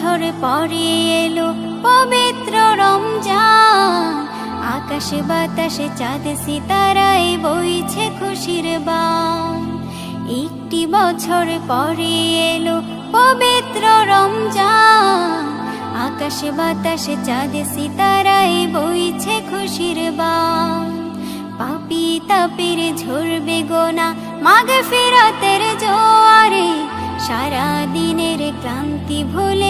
বছর পরে এলো পবিত্র রমজান। আকাশে বাতাসে চাঁদ সিতারায় বইছে খুশির বান। একটি বছর পরে এলো পবিত্র রমজান। আকাশে বাতাসে চাঁদ সিতারায় বইছে খুশির বান। পাপি তাপির ঝরবে গোনা মাগে ফেরাতের জোয়ারে সারা দিনের ক্লান্তি ভুলে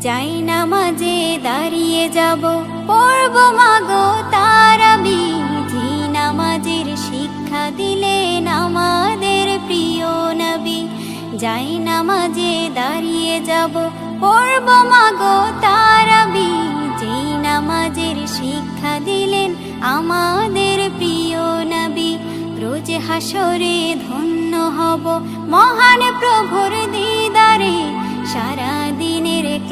যাই নামাজে দাঁড়িয়ে যাব, পড়ব মাগো তারাবি জি নামাজের শিক্ষা দিলেন আমাদের প্রিয় নবী। যাই নামাজে দাঁড়িয়ে যাব, পড়ব মাগো তারাবি যেই নামাজের শিক্ষা দিলেন আমাদের প্রিয় নবী। রোজ হাসরে ধন্য হব মহান প্রভুর দিদারে।